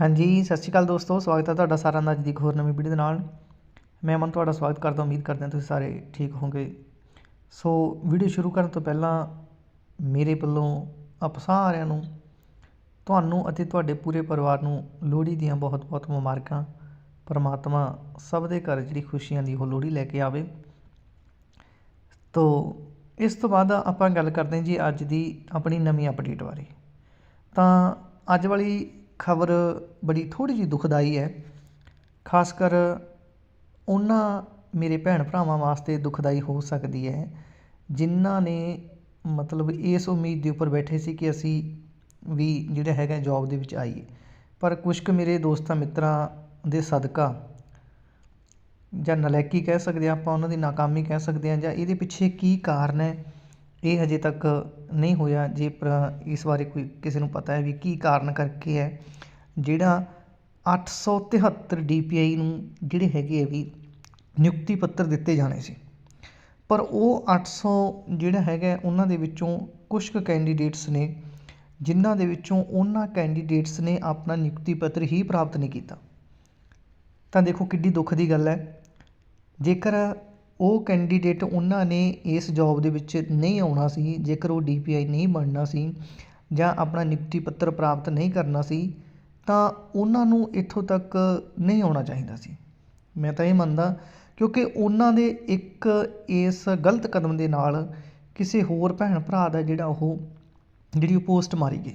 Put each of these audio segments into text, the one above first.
ਹਾਂਜੀ, ਸਤਿ ਸ਼੍ਰੀ ਅਕਾਲ ਦੋਸਤੋ, ਸਵਾਗਤ ਹੈ ਤੁਹਾਡਾ ਸਾਰਿਆਂ ਦਾ ਅੱਜ ਦੀ ਇੱਕ ਹੋਰ ਨਵੀਂ ਵੀਡੀਓ ਦੇ ਨਾਲ। ਮੈਂ ਮਨ ਤੁਹਾਡਾ ਸਵਾਗਤ ਕਰਦਾ ਉਮੀਦ ਕਰਦੇ ਹਾਂ ਤੁਸੀਂ ਸਾਰੇ ਠੀਕ ਹੋਵੋਗੇ। ਸੋ ਵੀਡੀਓ ਸ਼ੁਰੂ ਕਰਨ ਤੋਂ ਪਹਿਲਾਂ ਮੇਰੇ ਵੱਲੋਂ ਆਪ ਸਾਰਿਆਂ ਨੂੰ, ਤੁਹਾਨੂੰ ਅਤੇ ਤੁਹਾਡੇ ਪੂਰੇ ਪਰਿਵਾਰ ਨੂੰ ਲੋਹੜੀ ਦੀਆਂ ਬਹੁਤ-ਬਹੁਤ ਮੁਬਾਰਕਾਂ। ਪਰਮਾਤਮਾ ਸਭ ਦੇ ਘਰ ਜਿਹੜੀ ਖੁਸ਼ੀਆਂ ਦੀ ਉਹ ਲੋਹੜੀ ਲੈ ਕੇ ਆਵੇ। ਤੋ, ਇਸ ਤੋਂ ਬਾਅਦ ਆਪਾਂ ਗੱਲ ਕਰਦੇ ਹਾਂ ਜੀ ਅੱਜ ਦੀ ਆਪਣੀ ਨਵੀਂ ਅਪਡੇਟ ਬਾਰੇ। ਤਾਂ ਅੱਜ ਵਾਲੀ ਖਬਰ ਬੜੀ ਥੋੜ੍ਹੀ ਜਿਹੀ ਦੁਖਦਾਈ ਹੈ। ਖਾਸਕਰ ਉਹਨਾਂ ਮੇਰੇ ਭੈਣ ਭਰਾਵਾਂ ਵਾਸਤੇ ਦੁਖਦਾਈ ਹੋ ਸਕਦੀ ਹੈ, ਜਿਨ੍ਹਾਂ ਨੇ ਮਤਲਬ ਇਸ ਉਮੀਦ ਦੇ ਉੱਪਰ ਬੈਠੇ ਸੀ ਕਿ ਅਸੀਂ ਵੀ ਜਿਹੜਾ ਹੈਗਾ ਜੌਬ ਦੇ ਵਿੱਚ ਆਈਏ। ਪਰ ਕੁਝ ਕੁ ਮੇਰੇ ਦੋਸਤਾਂ ਮਿੱਤਰਾਂ ਦੇ ਸਦਕਾ ਜਾਂ ਨਲੈਕੀ ਕਹਿ ਸਕਦੇ ਹਾਂ ਆਪਾਂ, ਉਹਨਾਂ ਦੀ ਨਾਕਾਮੀ ਕਹਿ ਸਕਦੇ ਹਾਂ ਜਾਂ ਇਹਦੇ ਪਿੱਛੇ ਕੀ ਕਾਰਨ ਹੈ ਇਹ ਹਜੇ ਤੱਕ ਨਹੀਂ ਹੋਇਆ। ਜੇ ਪਰ ਇਸ ਬਾਰੇ ਕੋਈ ਕਿਸੇ ਨੂੰ ਪਤਾ ਹੈ ਵੀ ਕੀ ਕਾਰਨ ਕਰਕੇ ਹੈ, ਜਿਹੜਾ 873 ਡੀਪੀਆਈ ਨੂੰ ਜਿਹੜੇ ਹੈਗੇ ਆ ਵੀ ਨਿਯੁਕਤੀ ਪੱਤਰ ਦਿੱਤੇ ਜਾਣੇ ਸੀ, ਪਰ ਉਹ 800 ਜਿਹੜਾ ਹੈਗਾ ਉਹਨਾਂ ਦੇ ਵਿੱਚੋਂ ਕੁਝ ਕੁ ਕੈਂਡੀਡੇਟਸ ਨੇ, ਜਿਨ੍ਹਾਂ ਦੇ ਵਿੱਚੋਂ ਉਹਨਾਂ ਕੈਂਡੀਡੇਟਸ ਨੇ ਆਪਣਾ ਨਿਯੁਕਤੀ ਪੱਤਰ ਹੀ ਪ੍ਰਾਪਤ ਨਹੀਂ ਕੀਤਾ। ਤਾਂ ਦੇਖੋ ਕਿੱਡੀ ਦੁੱਖ ਦੀ ਗੱਲ ਹੈ। ਜੇਕਰ ਉਹ ਕੈਂਡੀਡੇਟ ਉਹਨਾਂ ਨੇ ਇਸ ਜੋਬ ਦੇ ਵਿੱਚ ਨਹੀਂ ਆਉਣਾ ਸੀ, ਜੇਕਰ ਉਹ ਡੀ ਪੀ ਆਈ ਨਹੀਂ ਬਣਨਾ ਸੀ ਜਾਂ ਆਪਣਾ ਨਿਯੁਕਤੀ ਪੱਤਰ ਪ੍ਰਾਪਤ ਨਹੀਂ ਕਰਨਾ ਸੀ, ਤਾਂ ਉਹਨਾਂ ਨੂੰ ਇੱਥੋਂ ਤੱਕ ਨਹੀਂ ਆਉਣਾ ਚਾਹੀਦਾ ਸੀ। ਮੈਂ ਤਾਂ ਇਹ ਮੰਨਦਾ, ਕਿਉਂਕਿ ਉਹਨਾਂ ਦੇ ਇੱਕ ਇਸ ਗਲਤ ਕਦਮ ਦੇ ਨਾਲ ਕਿਸੇ ਹੋਰ ਭੈਣ ਭਰਾ ਦਾ ਜਿਹੜਾ ਉਹ, ਜਿਹੜੀ ਉਹ ਪੋਸਟ ਮਾਰੀ ਗਈ।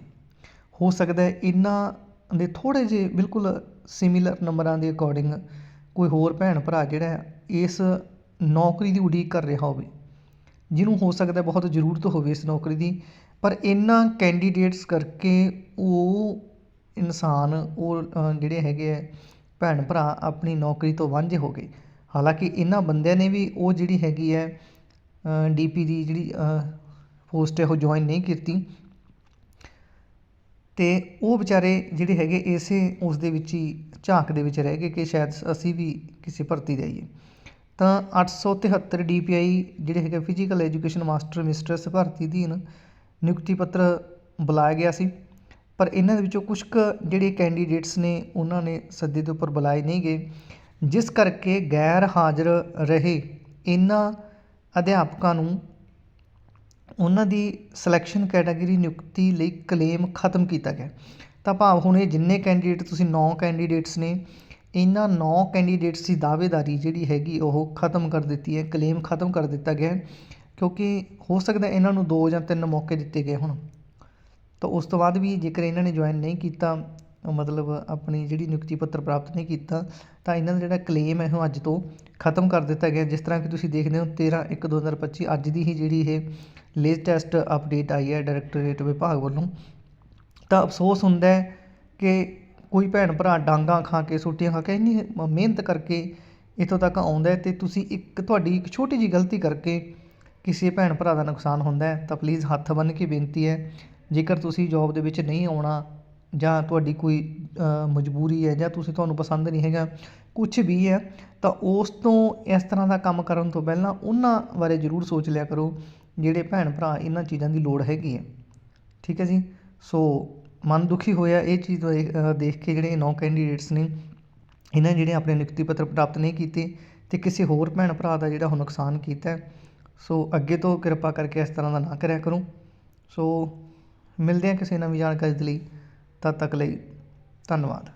ਹੋ ਸਕਦਾ ਹੈ ਇਹਨਾਂ ਦੇ ਥੋੜ੍ਹੇ ਜਿਹੇ ਬਿਲਕੁਲ ਸਿਮਿਲਰ ਨੰਬਰਾਂ ਦੇ ਅਕੋਰਡਿੰਗ ਕੋਈ ਹੋਰ ਭੈਣ ਭਰਾ ਜਿਹੜਾ ਇਸ ਨੌਕਰੀ ਦੀ ਉਡੀਕ ਕਰ ਰਿਹਾ ਹੋਵੇ, ਜਿਹਨੂੰ ਹੋ ਸਕਦਾ ਬਹੁਤ ਜ਼ਰੂਰਤ ਹੋਵੇ ਇਸ ਨੌਕਰੀ ਦੀ, ਪਰ ਇਹਨਾਂ ਕੈਂਡੀਡੇਟਸ ਕਰਕੇ ਉਹ ਇਨਸਾਨ, ਉਹ ਜਿਹੜੇ ਹੈਗੇ ਆ ਭੈਣ ਭਰਾ ਆਪਣੀ ਨੌਕਰੀ ਤੋਂ ਵਾਂਝੇ ਹੋ ਗਏ। ਹਾਲਾਂਕਿ ਇਹਨਾਂ ਬੰਦਿਆਂ ਨੇ ਵੀ ਉਹ ਜਿਹੜੀ ਹੈਗੀ ਹੈ ਡੀਪੀ ਦੀ ਜਿਹੜੀ ਪੋਸਟ ਹੈ ਉਹ ਜੁਆਇਨ ਨਹੀਂ ਕੀਤੀ। ਤੇ ਉਹ ਵਿਚਾਰੇ ਜਿਹੜੇ ਹੈਗੇ ਇਸੇ ਉਸ ਦੇ ਵਿੱਚ ਹੀ ਝਾਂਕ ਦੇ ਵਿੱਚ ਰਹਿ ਗਏ ਕਿ ਸ਼ਾਇਦ ਅਸੀਂ ਵੀ ਕਿਸੇ ਭਰਤੀ ਤਾਂ ਅੱਠ ਸੌ ਤਿਹੱਤਰ ਡੀ ਪੀ ਆਈ ਜਿਹੜੇ ਹੈਗੇ ਫਿਜ਼ੀਕਲ ਐਜੂਕੇਸ਼ਨ ਮਾਸਟਰ ਮਿਸਟਰਸ ਭਰਤੀ ਅਧੀਨ ਨਿਯੁਕਤੀ ਪੱਤਰ ਬੁਲਾਇਆ ਗਿਆ ਸੀ। ਪਰ ਇਹਨਾਂ ਦੇ ਵਿੱਚੋਂ ਕੁਝ ਕੁ ਜਿਹੜੇ ਕੈਂਡੀਡੇਟਸ ਨੇ, ਉਹਨਾਂ ਨੇ ਸੱਦੇ ਦੇ ਉੱਪਰ ਬੁਲਾਏ ਨਹੀਂ ਗਏ। ਜਿਸ ਕਰਕੇ ਗੈਰ ਹਾਜ਼ਰ ਰਹੇ ਇਹਨਾਂ ਅਧਿਆਪਕਾਂ ਨੂੰ ਉਹਨਾਂ ਦੀ ਸਿਲੈਕਸ਼ਨ ਕੈਟਾਗਰੀ ਨਿਯੁਕਤੀ ਲਈ ਕਲੇਮ ਖਤਮ ਕੀਤਾ ਗਿਆ। ਤਾਂ ਭਾਵ ਹੁਣ ਇਹ ਜਿੰਨੇ ਕੈਂਡੀਡੇਟ ਤੁਸੀਂ 9 ਕੈਂਡੀਡੇਟਸ ਨੇ ਇਹਨਾਂ ਨੌਂ ਕੈਂਡੀਡੇਟਸ ਦੀ ਦਾਅਵੇਦਾਰੀ ਜਿਹੜੀ ਹੈਗੀ ਉਹ ਖਤਮ ਕਰ ਦਿੱਤੀ ਹੈ ਕਲੇਮ ਖਤਮ ਕਰ ਦਿੱਤਾ ਗਿਆ ਕਿਉਂਕਿ ਹੋ ਸਕਦਾ ਇਹਨਾਂ ਨੂੰ ਦੋ ਜਾਂ ਤਿੰਨ ਮੌਕੇ ਦਿੱਤੇ ਗਏ ਹੁਣ। ਤਾਂ ਉਸ ਤੋਂ ਬਾਅਦ ਵੀ ਜੇਕਰ ਇਹਨਾਂ ਨੇ ਜੁਆਇਨ ਨਹੀਂ ਕੀਤਾ, ਮਤਲਬ ਆਪਣੀ ਜਿਹੜੀ ਨਿਯੁਕਤੀ ਪੱਤਰ ਪ੍ਰਾਪਤ ਨਹੀਂ ਕੀਤਾ, ਤਾਂ ਇਹਨਾਂ ਦਾ ਜਿਹੜਾ ਕਲੇਮ ਹੈ ਉਹ ਅੱਜ ਤੋਂ ਖਤਮ ਕਰ ਦਿੱਤਾ ਗਿਆ ਜਿਸ ਤਰ੍ਹਾਂ ਕਿ ਤੁਸੀਂ ਦੇਖਦੇ ਹੋ 13 1 2025 ਅੱਜ ਦੀ ਹੀ ਜਿਹੜੀ ਇਹ ਲੇਟੈਸਟ ਅਪਡੇਟ ਆਈ ਹੈ ਡਾਇਰੈਕਟੋਰੇਟ ਵਿਭਾਗ ਵੱਲੋਂ। ਤਾਂ ਅਫਸੋਸ ਹੁੰਦਾ ਹੈ ਕਿ ਕੋਈ ਭੈਣ ਭਰਾ ਡਾਂਗਾ ਖਾ ਕੇ, ਸੋਟੀਆਂ ਖਾ ਕੇ ਇੰਨੀ ਮਿਹਨਤ ਕਰਕੇ ਇੱਥੋਂ ਤੱਕ ਆਉਂਦਾ ਤੇ ਤੁਸੀਂ ਇੱਕ ਤੁਹਾਡੀ ਇੱਕ ਛੋਟੀ ਜੀ ਗਲਤੀ ਕਰਕੇ ਕਿਸੇ ਭੈਣ ਭਰਾ ਦਾ ਨੁਕਸਾਨ ਹੁੰਦਾ ਤਾਂ ਪਲੀਜ਼ ਹੱਥ ਬੰਨ੍ਹ ਕੇ ਬੇਨਤੀ ਹੈ, ਜੇਕਰ ਤੁਸੀਂ ਜੌਬ ਦੇ ਵਿੱਚ ਨਹੀਂ ਆਉਣਾ ਜਾਂ ਤੁਹਾਡੀ ਕੋਈ ਮਜਬੂਰੀ ਹੈ ਜਾਂ ਤੁਸੀਂ ਤੁਹਾਨੂੰ ਪਸੰਦ ਨਹੀਂ ਹੈਗਾ ਕੁਝ ਵੀ ਹੈ, ਤਾਂ ਉਸ ਤੋਂ ਇਸ ਤਰ੍ਹਾਂ ਦਾ ਕੰਮ ਕਰਨ ਤੋਂ ਪਹਿਲਾਂ ਉਹਨਾਂ ਬਾਰੇ ਜ਼ਰੂਰ ਸੋਚ ਲਿਆ ਕਰੋ, ਜਿਹੜੇ ਭੈਣ ਭਰਾ ਇਹਨਾਂ ਚੀਜ਼ਾਂ ਦੀ ਲੋੜ ਹੈਗੀ ਹੈ। ਠੀਕ ਹੈ ਜੀ? ਸੋ ਮਨ ਦੁਖੀ ਹੋਇਆ ਇਹ ਚੀਜ਼ ਦੇਖ ਕੇ ਜਿਹੜੇ ਨੌ ਕੈਂਡੀਡੇਟਸ ਨੇ, ਇਹਨਾਂ ਜਿਹੜੇ ਆਪਣੇ ਨਿਯੁਕਤੀ ਪੱਤਰ ਪ੍ਰਾਪਤ ਨਹੀਂ ਕੀਤੇ ਤੇ ਕਿਸੇ ਹੋਰ ਭੈਣ ਭਰਾ ਦਾ ਜਿਹੜਾ ਉਹ ਨੁਕਸਾਨ ਕੀਤਾ ਸੋ ਅੱਗੇ ਤੋਂ ਕਿਰਪਾ ਕਰਕੇ ਇਸ ਤਰ੍ਹਾਂ ਦਾ ਨਾ ਕਰਿਆ ਕਰੋ। ਸੋ ਮਿਲਦੇ ਹਾਂ ਕਿਸੇ ਨਵੀਂ ਜਾਣਕਾਰੀ ਦੇ ਲਈ। ਤਦ ਤੱਕ ਲਈ ਧੰਨਵਾਦ।